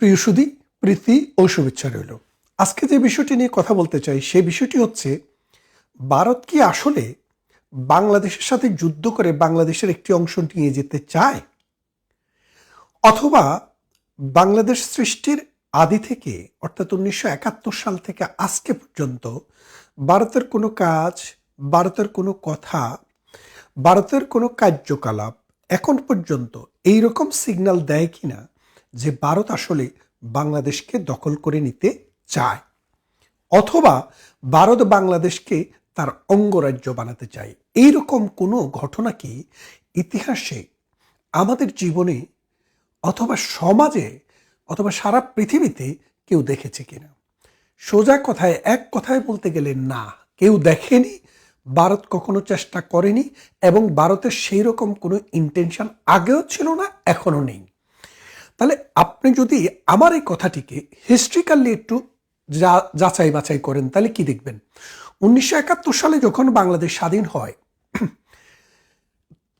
প্রিয় সুদী, প্রীতি ও শুভেচ্ছা রইল। আজকে যে বিষয়টি নিয়ে কথা বলতে চাই সেই বিষয়টি হচ্ছে, ভারত কি আসলে বাংলাদেশের সাথে যুদ্ধ করে বাংলাদেশের একটি অংশ নিয়ে যেতে চায়? অথবা বাংলাদেশ সৃষ্টির আদি থেকে, অর্থাৎ উনিশশো একাত্তর সাল থেকে আজকে পর্যন্ত ভারতের কোনো কাজ, ভারতের কোনো কথা, ভারতের কোনো কার্যকলাপ এখন পর্যন্ত এই রকম সিগন্যাল দেয় কিনা? যে ভারত আসলে বাংলাদেশকে দখল করে নিতে চায়, অথবা ভারত বাংলাদেশকে তার অঙ্গরাজ্য বানাতে চায়। এইরকম কোনো ঘটনা কি ইতিহাসে, আমাদের জীবনে, অথবা সমাজে, অথবা সারা পৃথিবীতে কেউ দেখেছে কিনা? সোজা কথায়, এক কথায় বলতে গেলে না। কেউ দেখেনি, ভারত কখনো চেষ্টা করেনি, এবং ভারতের সেই রকম কোনো ইন্টেনশন আগেও ছিল না, এখনও নেই। তাহলে আপনি যদি আমার এই কথাটিকে হিস্ট্রিক্যালি একটু যা- যাচাই বাছাই করেন, তাহলে কি দেখবেন? উনিশশো একাত্তর সালে যখন বাংলাদেশ স্বাধীন হয়,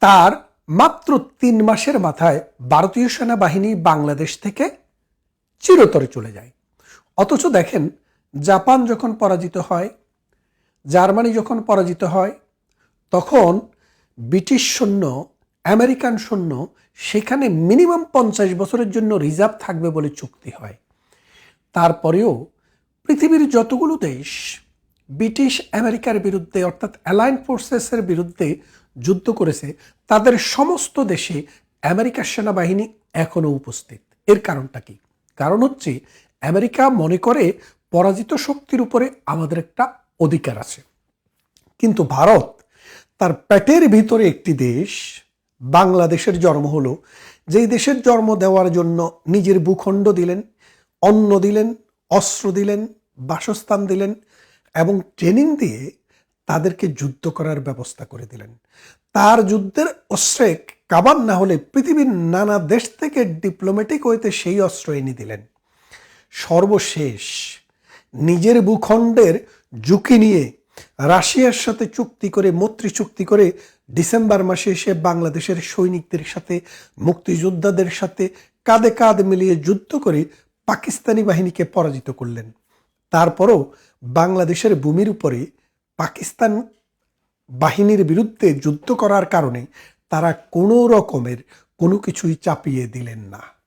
তার মাত্র তিন মাসের মাথায় ভারতীয় সেনাবাহিনী বাংলাদেশ থেকে চিরতরে চলে যায়। অথচ দেখেন, জাপান যখন পরাজিত হয়, জার্মানি যখন পরাজিত হয়, তখন ব্রিটিশ সৈন্য আমেরিকান সৈন্য সেখানে মিনিমাম পঞ্চাশ বছরের জন্য রিজার্ভ থাকবে বলে চুক্তি হয়। তারপরেও পৃথিবীর যতগুলো দেশ ব্রিটিশ আমেরিকার বিরুদ্ধে অর্থাৎ অ্যালাইন ফোর্সেসের বিরুদ্ধে যুদ্ধ করেছে, তাদের সমস্ত দেশে আমেরিকার সেনাবাহিনী এখনও উপস্থিত। এর কারণটা কি? কারণ হচ্ছে আমেরিকা মনে করে পরাজিত শক্তির উপরে আমাদের একটা অধিকার আছে। কিন্তু ভারত তার পেটের ভিতরে একটি দেশ বাংলাদেশের জন্ম হলো। যেই দেশের জন্ম দেওয়ার জন্য নিজের ভূখণ্ড দিলেন, অন্ন দিলেন, অস্ত্র দিলেন, বাসস্থান দিলেন এবং ট্রেনিং দিয়ে তাদেরকে যুদ্ধ করার ব্যবস্থা করে দিলেন। তার যুদ্ধের অস্ত্রে কাবান না হলে পৃথিবীর নানা দেশ থেকে ডিপ্লোম্যাটিক হইতে সেই অস্ত্র এনে দিলেন। সর্বশেষ নিজের ভূখণ্ডের ঝুঁকি নিয়ে রাশিয়ার সাথে চুক্তি করে, মৈত্রী চুক্তি করে ডিসেম্বর মাসে এসে বাংলাদেশের সৈনিকদের সাথে, মুক্তিযোদ্ধাদের সাথে কাঁধে কাঁধ মিলিয়ে যুদ্ধ করে পাকিস্তানি বাহিনীকে পরাজিত করলেন। তারপরও বাংলাদেশের ভূমির উপরে পাকিস্তান বাহিনীর বিরুদ্ধে যুদ্ধ করার কারণে তারা কোনো রকমের কোনো কিছুই চাপিয়ে দিলেন না।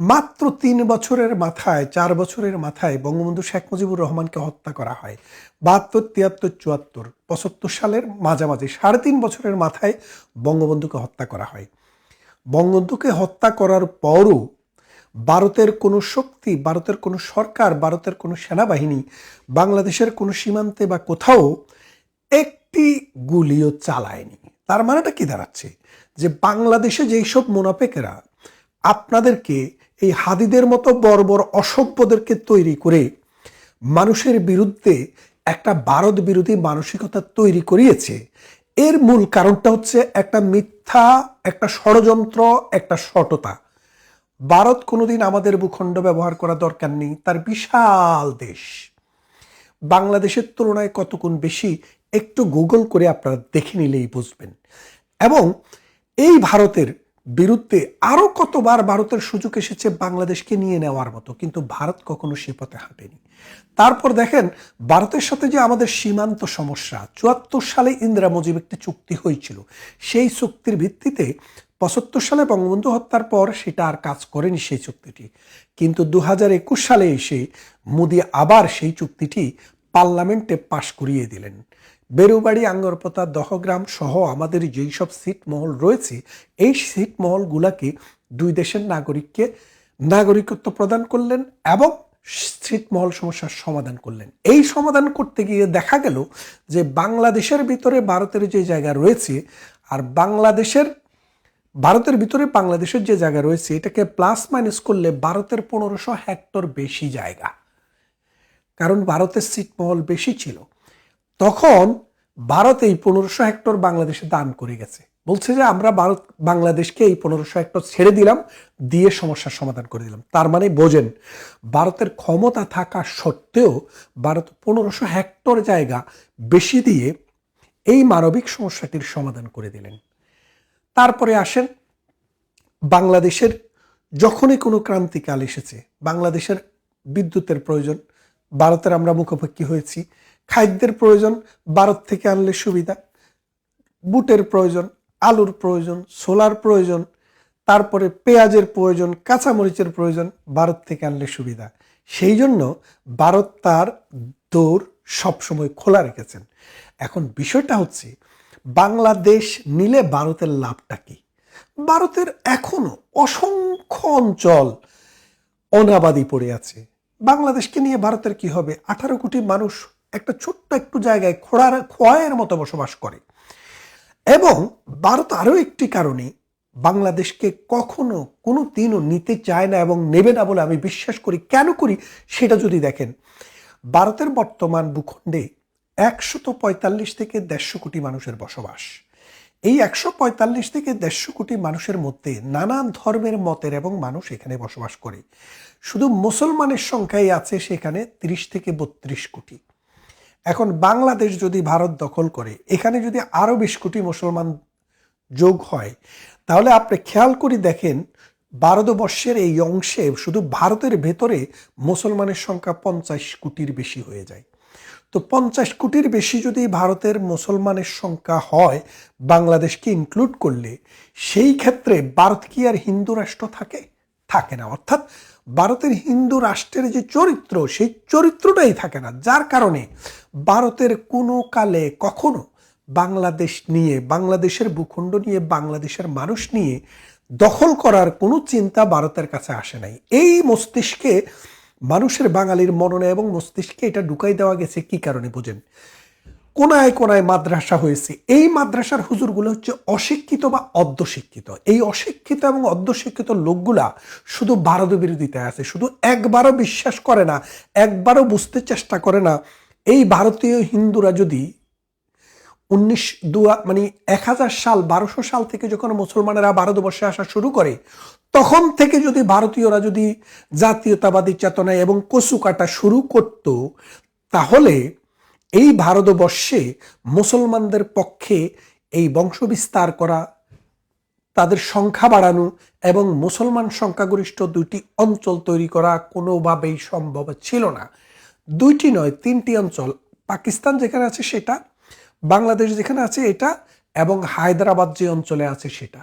মাত্র তিন বছরের মাথায়, চার বছরের মাথায় বঙ্গবন্ধু শেখ মুজিবুর রহমানকে হত্যা করা হয়। বাহাত্তর, তিয়াত্তর, চুয়াত্তর, পঁচাত্তর সালের মাঝামাঝি, সাড়ে তিন বছরের মাথায় বঙ্গবন্ধুকে হত্যা করা হয়। বঙ্গবন্ধুকে হত্যা করার পরও ভারতের কোনো শক্তি, ভারতের কোনো সরকার, ভারতের কোনো সেনাবাহিনী, বাংলাদেশের কোনো সীমান্তে বা কোথাও একটি গুলিও চালায়নি। তার মানেটা কি দাঁড়াচ্ছে? যে বাংলাদেশে যেই সব মোনাফেকেরা আপনাদেরকে এই হাদিদের মতো বর্বর অসভ্যদেরকে তৈরি করে মানুষের বিরুদ্ধে একটা ভারত বিরোধী মানসিকতা তৈরি করিয়েছে। এর মূল কারণটা হচ্ছে একটা মিথ্যা, একটা ষড়যন্ত্র, একটা সটতা ভারত কোনোদিন আমাদের ভূখণ্ড ব্যবহার করা দরকার নেই, তার বিশাল দেশ। বাংলাদেশের তুলনায় কতক্ষণ বেশি একটু গুগল করে আপনারা দেখে নিলেই বুঝবেন। এবং এই ভারতের বিরুদ্ধে আরও কতবার ভারতের সুযোগ এসেছে বাংলাদেশকে নিয়ে নেওয়ার মতো, কিন্তু ভারত কখনো সে পথে হাঁটেনি। তারপর দেখেন, ভারতের সাথে যে আমাদের সীমান্ত সমস্যা, চুয়াত্তর সালে ইন্দিরা মুজিব একটি চুক্তি হয়েছিল। সেই চুক্তির ভিত্তিতে পঁচাত্তর সালে বঙ্গবন্ধু হত্যার পর সেটা আর কাজ করেনি সেই চুক্তিটি। কিন্তু দু একুশ সালে এসে মোদি আবার সেই চুক্তিটি পার্লামেন্টে পাশ করিয়ে দিলেন। বেরুবাড়ি, আঙ্গরপোতা, দহগ্রাম সহ আমাদের যেই সব সিট মহল রয়েছে, এই সিট মহলগুলাকে দুই দেশের নাগরিককে নাগরিকত্ব প্রদান করলেন এবং ছিটমহল সমস্যার সমাধান করলেন। এই সমাধান করতে গিয়ে দেখা গেল যে বাংলাদেশের ভিতরে ভারতের যে জায়গা রয়েছে আর বাংলাদেশের, ভারতের ভিতরে বাংলাদেশের যে জায়গা রয়েছে, এটাকে প্লাস মাইনাস করলে ভারতের পনেরোশো হেক্টর বেশি জায়গা। কারণ ভারতের ছিটমহল বেশি ছিল। তখন ভারত এই পনেরোশো হেক্টর বাংলাদেশে দান করে গেছে। বলছে যে, আমরা ভারত, বাংলাদেশকে এই পনেরোশো হেক্টর ছেড়ে দিলাম, দিয়ে সমস্যার সমাধান করে দিলাম। তার মানে বোঝেন, ভারতের ক্ষমতা থাকা সত্ত্বেও ভারত পনেরোশো হেক্টর জায়গা বেশি দিয়ে এই মানবিক সমস্যাটির সমাধান করে দিলেন। তারপরে আসেন, বাংলাদেশের যখনই কোনো ক্রান্তিকাল এসেছে, বাংলাদেশের বিদ্যুতের প্রয়োজন, ভারতের আমরা মুখোমুখি হয়েছি খাদ্যের প্রয়োজন ভারত থেকে আনলে সুবিধা, বুটের প্রয়োজন, আলুর প্রয়োজন সোলার প্রয়োজন, তারপরে পেঁয়াজের প্রয়োজন, কাঁচামরিচের প্রয়োজন ভারত থেকে আনলে সুবিধা। সেই জন্য ভারত তার দৌড় সবসময় খোলা রেখেছেন। এখন বিষয়টা হচ্ছে, বাংলাদেশ নিলে ভারতের লাভটা কি? ভারতের এখনও অসংখ্য অঞ্চল অনাবাদি পড়ে আছে। বাংলাদেশকে নিয়ে ভারতের কি হবে? আঠারো কোটি মানুষ একটা ছোট্ট একটু জায়গায় খোড়ার, খোয়ায়ের মতো বসবাস করে। এবং ভারত আরও একটি কারণে বাংলাদেশকে কখনো কোনো দিনও নিতে চায় না এবং নেবে না বলে আমি বিশ্বাস করি। কেন করি সেটা যদি দেখেন, ভারতের বর্তমান ভূখণ্ডে একশত পঁয়তাল্লিশ থেকে দেড়শো কোটি মানুষের বসবাস। এই একশো পঁয়তাল্লিশ থেকে দেড়শো কোটি মানুষের মধ্যে নানান ধর্মের, মতের এবং মানুষ এখানে বসবাস করে। শুধু মুসলমানের সংখ্যাই আছে সেখানে তিরিশ থেকে বত্রিশ কোটি। এখন বাংলাদেশ যদি ভারত দখল করে, এখানে যদি আরও বিশ কোটি মুসলমান যোগ হয়, তাহলে আপনি খেয়াল করে দেখেন ভারতবর্ষের এই অংশে শুধু ভারতের ভেতরে মুসলমানের সংখ্যা পঞ্চাশ কোটির বেশি হয়ে যায়। তো পঞ্চাশ কোটির বেশি যদি ভারতের মুসলমানের সংখ্যা হয়, বাংলাদেশকে ইনক্লুড করলে, সেই ক্ষেত্রে ভারত কি আর হিন্দু রাষ্ট্র থাকে? থাকে না। অর্থাৎ ভারতের হিন্দু রাষ্ট্রের যে চরিত্র, সেই চরিত্রটাই থাকে না। যার কারণে ভারতের কোনো কালে কখনো বাংলাদেশ নিয়ে, বাংলাদেশের ভূখণ্ড নিয়ে, বাংলাদেশের মানুষ নিয়ে দখল করার কোনো চিন্তা ভারতের কাছে আসে নাই। এই মস্তিষ্কে মানুষের বাঙালির মননে এবং মস্তিষ্কে এটা ঢুকাই দেওয়া গেছে কি কারণে বোঝেন? কোনায় কোনায় মাদ্রাসা হয়েছে। এই মাদ্রাসার হুজুরগুলো হচ্ছে অশিক্ষিত বা অর্ধশিক্ষিত। এই অশিক্ষিত এবং অর্ধশিক্ষিত লোকগুলা শুধু ভারত বিরোধিতায় আছে, শুধু একবারও বিশ্বাস করে না, একবারও বুঝতে চেষ্টা করে না। এই ভারতীয় হিন্দুরা যদি উনিশ দুয়া মানে এক হাজার সাল, বারোশো সাল থেকে যখন মুসলমানেরা ভারতবর্ষে আসা শুরু করে, তখন থেকে যদি ভারতীয়রা যদি জাতীয়তাবাদী চেতনায় এবং কচু কাটা শুরু করত, তাহলে এই ভারতবর্ষে মুসলমানদের পক্ষে এই বংশবিস্তার করা, তাদের সংখ্যা বাড়ানো এবং মুসলমান সংখ্যাগরিষ্ঠ দুইটি অঞ্চল তৈরি করা কোনোভাবেই সম্ভব ছিল না। দুইটি নয়, তিনটি অঞ্চল। পাকিস্তান যেখানে আছে সেটা, বাংলাদেশ যেখানে আছে এটা এবং হায়দ্রাবাদ যে অঞ্চলে আছে সেটা।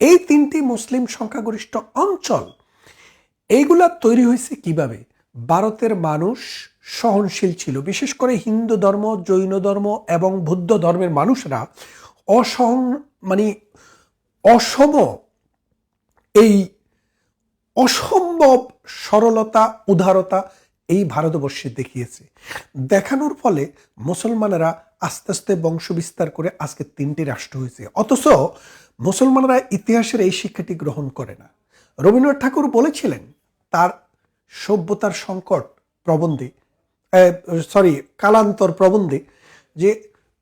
এই তিনটি মুসলিম সংখ্যাগরিষ্ঠ অঞ্চল, এইগুলা তৈরি হয়েছে কীভাবে? ভারতের মানুষ সহনশীল ছিল। বিশেষ করে হিন্দু ধর্ম, জৈন ধর্ম এবং বৌদ্ধ ধর্মের মানুষরা অসহন মানে অসম এই অসম্ভব সরলতা, উদারতা এই ভারতবর্ষে দেখিয়েছে। দেখানোর ফলে মুসলমানেরা আস্তে আস্তে বংশ বিস্তার করে আজকে তিনটি রাষ্ট্র হয়েছে। অথচ মুসলমানরা ইতিহাসের এই শিক্ষাটি গ্রহণ করে না। রবীন্দ্রনাথ ঠাকুর বলেছিলেন, তার সভ্যতার সংকট প্রবন্ধে সরি কালান্তর প্রবন্ধে যে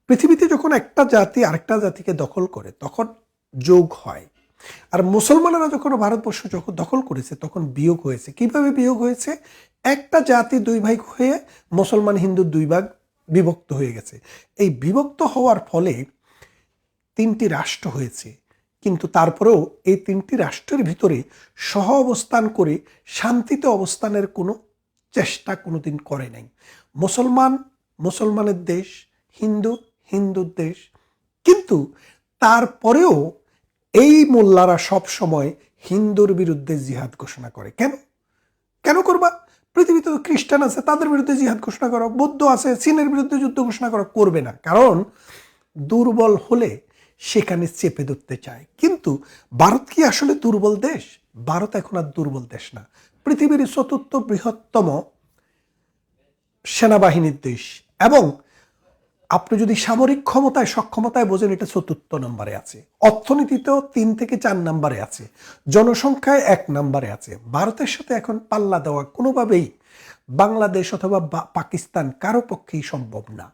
পৃথিবীতে যখন একটা জাতি আরেকটা জাতিকে দখল করে, তখন যোগ হয়। আর মুসলমানেরা যখন ভারতবর্ষ যখন দখল করেছে, তখন বিয়োগ হয়েছে। কীভাবে বিয়োগ হয়েছে? একটা জাতি দুই ভাগ হয়ে মুসলমান, হিন্দু দুই ভাগ বিভক্ত হয়ে গেছে। এই বিভক্ত হওয়ার ফলে তিনটি রাষ্ট্র হয়েছে। কিন্তু তারপরেও এই তিনটি রাষ্ট্রের ভিতরে সহ অবস্থান করে শান্তিতে অবস্থানের কোনো চেষ্টা কোনোদিন করে নাই। মুসলমান, মুসলমানের দেশ, হিন্দু, হিন্দুর দেশ। কিন্তু তারপরেও এই মোল্লারা সব সময় হিন্দুর বিরুদ্ধে জিহাদ ঘোষণা করে। কেন? কেন করবা? পৃথিবীতে খ্রিস্টান আছে, তাদের বিরুদ্ধে জিহাদ ঘোষণা করো। বৌদ্ধ আছে, চীনের বিরুদ্ধে যুদ্ধ ঘোষণা করা, করবে না। কারণ দুর্বল হলে সেখানে চেপে ধরতে চায়। কিন্তু ভারত কি আসলে দুর্বল দেশ? ভারত এখন আর দুর্বল দেশ না। পৃথিবীর চতুর্থ বৃহত্তম সেনাবাহিনীর দেশ। এবং আপনি যদি সামরিক ক্ষমতায়, সক্ষমতায় বোঝেন, এটা চতুর্থ নম্বরে আছে। অর্থনীতিতেও তিন থেকে চার নম্বরে আছে। জনসংখ্যায় এক নম্বরে আছে। ভারতের সাথে এখন পাল্লা দেওয়া কোনোভাবেই বাংলাদেশ অথবা পাকিস্তান কারও পক্ষেই সম্ভব না।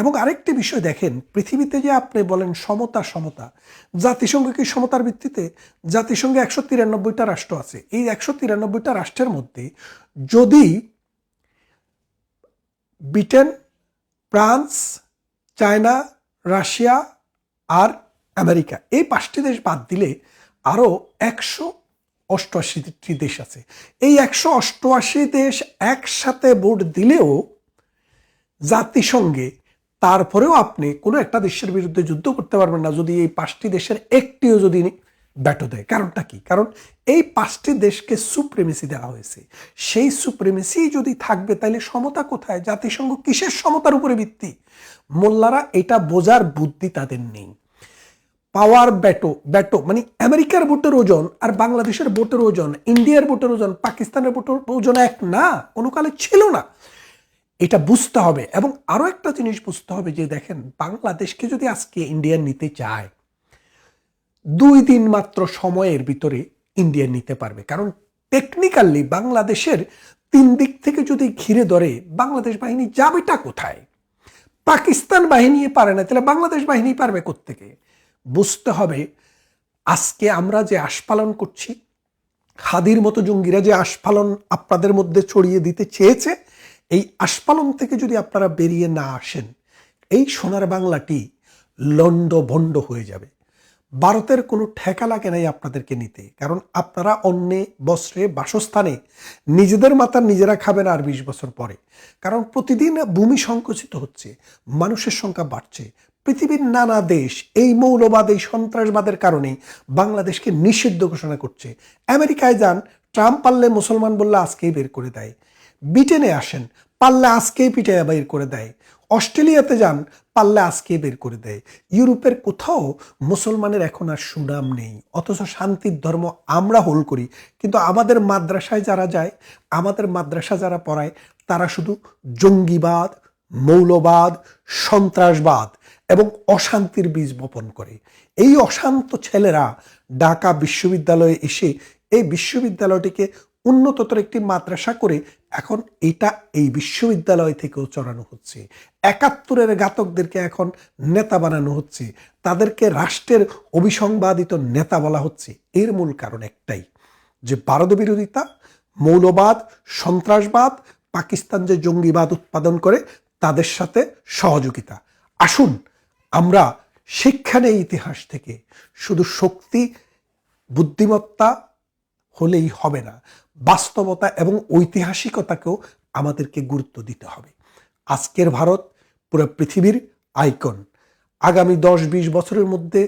এবং আরেকটি বিষয় দেখেন, পৃথিবীতে যে আপনি বলেন সমতা সমতা, জাতিসংঘ কি সমতার ভিত্তিতে? জাতিসংঘে একশো তিরানব্বইটা রাষ্ট্র আছে। এই একশো তিরানব্বইটা রাষ্ট্রের মধ্যে যদি ব্রিটেন, ফ্রান্স, চায়না, রাশিয়া আর আমেরিকা, এই পাঁচটি দেশ বাদ দিলে আরও একশো অষ্টআশিটি দেশ আছে। এই একশো অষ্টআশি দেশ একসাথে ভোট দিলেও জাতিসংঘে তারপরেও আপনি কোনো একটা দেশের বিরুদ্ধে যুদ্ধ করতে পারবেন না যদি এই পাঁচটি দেশের একটিও যদি ব্যাটো দেয়। কারণটা কি? কারণ এই পাঁচটি দেশকে সুপ্রিমেসি দেওয়া হয়েছে। সেই সুপ্রিমেসি যদি থাকবে, তাহলে সমতা কোথায়? জাতিসংঘ কিসের সমতার উপরে ভিত্তি? মোল্লারা এটা বোঝার বুদ্ধি তাদের নেই। পাওয়ার ব্যাটো ব্যাটো মানে আমেরিকার ভোটের ওজন আর বাংলাদেশের ভোটের ওজন, ইন্ডিয়ার ভোটের ওজন, পাকিস্তানের ভোটের ওজন এক না, কোনো কালে ছিল না। এটা বুঝতে হবে। এবং আরও একটা জিনিস বুঝতে হবে যে দেখেন, বাংলাদেশকে যদি আজকে ইন্ডিয়া নিতে চায়, দুই দিন মাত্র সময়ের ভিতরে ইন্ডিয়া নিতে পারবে। কারণ টেকনিক্যালি বাংলাদেশের তিন দিক থেকে যদি ঘিরে ধরে, বাংলাদেশ বাহিনী যাবেটা কোথায়? পাকিস্তান বাহিনী পারে না, তাহলে বাংলাদেশ বাহিনী পারবে কোত্থেকে? বুঝতে হবে, আজকে আমরা যে আস্পালন করছি হাদির মতো জঙ্গিরা যে আস্ফালন আপনাদের মধ্যে ছড়িয়ে দিতে চেয়েছে এই আস্ফালন থেকে যদি আপনারা বেরিয়ে না আসেন, এই সোনার বাংলাটি লন্ড ভণ্ড হয়ে যাবে। ভারতের কোনো ঠেকা লাগে নাই আপনাদেরকে নিতে, কারণ আপনারা অন্যে বস্ত্রে, বাসস্থানে নিজেদের মাথা নিজেরা খাবেন আর বিশ বছর পরে। কারণ প্রতিদিন ভূমি সংকুচিত হচ্ছে, মানুষের সংখ্যা বাড়ছে। পৃথিবীর নানা দেশ এই মৌলবাদ, এই সন্ত্রাসবাদের কারণে বাংলাদেশকে নিষিদ্ধ ঘোষণা করছে। আমেরিকায় যান, ট্রাম্প পারলে মুসলমান বললে আজকেই বের করে দেয়। ব্রিটেনে আসেন, পাল্লা আজকেই পিঠে বের করে দেয়। অস্ট্রেলিয়াতে যান, পাল্লা আজকে বের করে দেয়। ইউরোপের কোথাও মুসলমানের এখন আর সুনাম নেই, অথচ শান্তির ধর্ম আমরা হোল করি। কিন্তু আমাদের মাদ্রাসায় যারা যায়, আমাদের মাদ্রাসা যারা পড়ায়, তারা শুধু জঙ্গিবাদ, মৌলবাদ, সন্ত্রাসবাদ এবং অশান্তির বীজ বপন করে। এই অশান্ত ছেলেরা ঢাকা বিশ্ববিদ্যালয়ে এসে এই বিশ্ববিদ্যালয়টিকে উন্নততর একটি মাদ্রাসা করে এখন এটা এই বিশ্ববিদ্যালয় থেকেও চড়ানো হচ্ছে। একাত্তরের ঘাতকদেরকে এখন নেতা বানানো হচ্ছে। তাদেরকে রাষ্ট্রের অভিসংবাদিত নেতা বলা হচ্ছে। এর মূল কারণ একটাই, যে ভারত বিরোধিতা, মৌলবাদ, সন্ত্রাসবাদ, পাকিস্তান যে জঙ্গিবাদ উৎপাদন করে, তাদের সাথে সহযোগিতা। আসুন, আমরা শিক্ষা নেই ইতিহাস থেকে। শুধু শক্তি, বুদ্ধিমত্তা হলেই হবে না। বাস্তবতা এবং ঐতিহাসিকতাকেও আমাদেরকে গুরুত্ব দিতে হবে। আজকের ভারত পুরো পৃথিবীর আইকন। আগামী দশ বিশ বছরের মধ্যে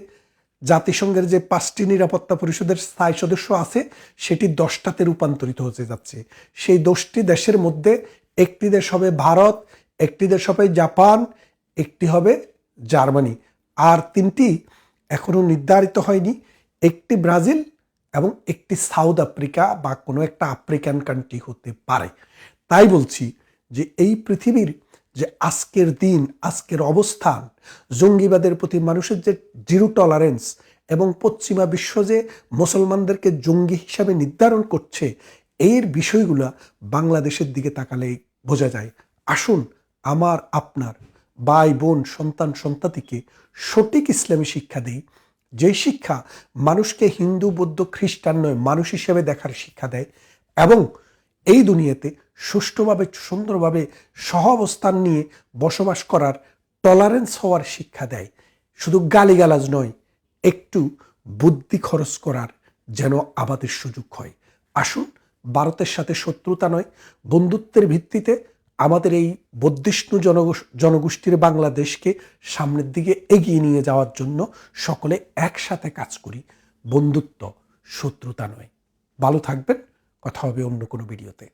জাতিসংঘের যে পাঁচটি নিরাপত্তা পরিষদের স্থায়ী সদস্য আছে, সেটি দশটাতে রূপান্তরিত হতে যাচ্ছে। সেই দশটি দেশের মধ্যে একটি দেশ হবে ভারত, একটি দেশ হবে জাপান, একটি হবে জার্মানি। আর তিনটি এখনও নির্ধারিত হয়নি। একটি ব্রাজিল এবং একটি সাউথ আফ্রিকা বা কোনো একটা আফ্রিকান কান্ট্রি হতে পারে। তাই বলছি যে এই পৃথিবীর যে আজকের দিন, আজকের অবস্থান, জঙ্গিবাদের প্রতি মানুষের যে জিরো টলারেন্স এবং পশ্চিমা বিশ্ব যে মুসলমানদেরকে জঙ্গি হিসাবে নির্ধারণ করছে, এর বিষয়গুলো বাংলাদেশের দিকে তাকালেই বোঝা যায়। আসুন আমার, আপনার ভাই, বোন, সন্তান, সন্তাতিকে সঠিক ইসলামী শিক্ষা দেই। যে শিক্ষা মানুষকে হিন্দু, বৌদ্ধ, খ্রিস্টান নয়, মানুষ হিসেবে দেখার শিক্ষা দেয় এবং এই দুনিয়াতে সুষ্ঠুভাবে, সুন্দরভাবে সহ অবস্থান নিয়ে বসবাস করার টলারেন্স হওয়ার শিক্ষা দেয়। শুধু গালিগালাজ নয়, একটু বুদ্ধি খরচ করার যেন আমাদের সুযোগ হয়। আসুন, ভারতের সাথে শত্রুতা নয়, বন্ধুত্বের ভিত্তিতে আমাদের এই বদ্ধিষ্ণু জনগোষ্ঠীর বাংলাদেশকে সামনের দিকে এগিয়ে নিয়ে যাওয়ার জন্য সকলে একসাথে কাজ করি। বন্ধুত্ব, শত্রুতা নয়। ভালো থাকবেন। কথা হবে অন্য কোনো ভিডিওতে।